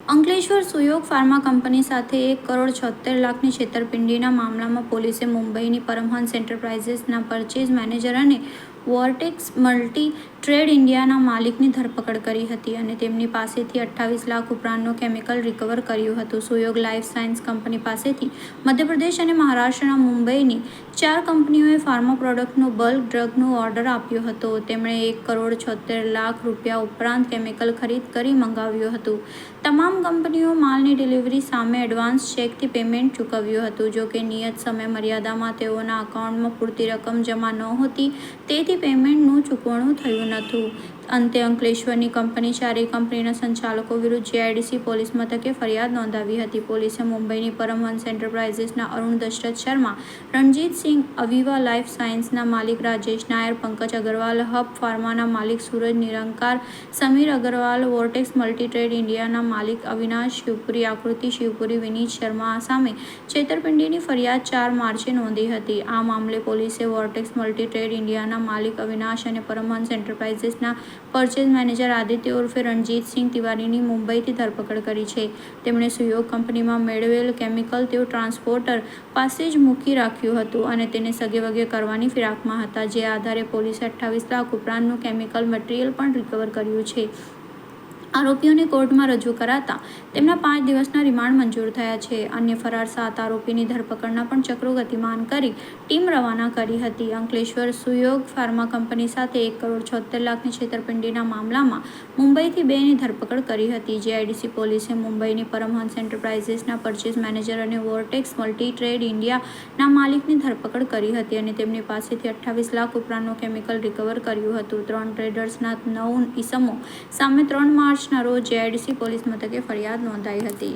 Ankleshwar સુયોગ pharma company સાથે એક કરોડ છોતેર લાખની છેતરપિંડીના મામલામાં પોલીસે મુંબઈની પરમહંસ એન્ટરપ્રાઇઝિસના પરચેઝ મેનેજર અને વોર્ટેક્સ મલ્ટી ટ્રેડ ઇન્ડિયાના માલિકની ધરપકડ કરી હતી અને તેમની પાસેથી અઠ્ઠાવીસ લાખ ઉપરાંતનું કેમિકલ રિકવર કર્યું હતું. સુયોગ લાઈફ સાયન્સ કંપની પાસેથી મધ્યપ્રદેશ અને મહારાષ્ટ્રના મુંબઈની ચાર કંપનીઓએ ફાર્મા પ્રોડક્ટનો બલ્ક ડ્રગનો ઓર્ડર આપ્યો હતો. તેમણે એક કરોડ છોતેર લાખ રૂપિયા ઉપરાંત કેમિકલ ખરીદ કરી મંગાવ્યું હતું. તમામ કંપનીઓ માલની ડિલિવરી સામે એડવાન્સ ચેકથી પેમેન્ટ ચૂકવ્યું હતું. જો કે નિયત સમય મર્યાદામાં તેઓના અકાઉન્ટમાં પૂરતી રકમ જમા નહોતી. તેથી પેમેન્ટનું ચૂકવણું થયું નહોતું. અંતે અંકલેશ્વરની કંપની ચારેય કંપનીના સંચાલકો વિરુદ્ધ જીઆઈડીસી પોલીસ મથકે ફરિયાદ નોંધાવી હતી. પોલીસે મુંબઈની પરમહંસ એન્ટરપ્રાઇઝિસના અરુણ દશરથ શર્મા, રણજીત સિંહ, અવિવા લાઈફ સાયન્સના માલિક રાજેશ નાયર, પંકજ અગ્રવાલ, હબ ફાર્માના માલિક Suraj Nirankar, Sameer Agarwal, vortex multi trade ઇન્ડિયાના માલિક અવિનાશ શિવપુરી, આકૃતિ શિવપુરી, વિનીત શર્મા સામે છેતરપિંડીની ફરિયાદ ચાર માર્ચે નોંધી હતી. આ મામલે પોલીસે વોર્ટેક્સ મલ્ટી ટ્રેડ ઇન્ડિયાના માલિક અવિનાશ અને પરમહંસ એન્ટરપ્રાઇઝિસના પરચેઝ મેનેજર આદિત્ય ઉર્ફે રણજીતસિંહ તિવારીની મુંબઈથી ધરપકડ કરી છે. તેમણે સુયોગ કંપનીમાં મેળવેલ કેમિકલ તેઓ ટ્રાન્સપોર્ટર પાસે જ મૂકી રાખ્યું હતું અને તેને સગેવગે કરવાની ફિરાકમાં હતા. જે આધારે પોલીસે અઠ્ઠાવીસ લાખ ઉપરાંતનું કેમિકલ મટીરિયલ પણ રિકવર કર્યું છે. આરોપીઓને કોર્ટમાં રજૂ કરાતા તેમના પાંચ દિવસના રિમાન્ડ મંજૂર થયા છે. અન્ય ફરાર સાત આરોપીની ધરપકડના પણ ચક્રો ગતિમાન કરી ટીમ રવાના કરી હતી. અંકલેશ્વર સુયોગ ફાર્મા કંપની સાથે એક કરોડ છોતેર લાખની છેતરપિંડીના મામલામાં મુંબઈથી બેની ધરપકડ કરી હતી. જીઆઈડીસી પોલીસે મુંબઈની પરમહંસ એન્ટરપ્રાઇઝીસના પરચેઝ મેનેજર અને વોરટેક્સ મલ્ટી ટ્રેડ ઇન્ડિયાના માલિકની ધરપકડ કરી હતી અને તેમની પાસેથી અઠ્ઠાવીસ લાખ ઉપરાંતનું કેમિકલ રિકવર કર્યું હતું. ત્રણ ટ્રેડર્સના નવ ઈસમો સામે ત્રણ માર્ચના રોજ જેઆઈડીસી પોલીસ મથકે ફરિયાદ નોંધાઈ હતી.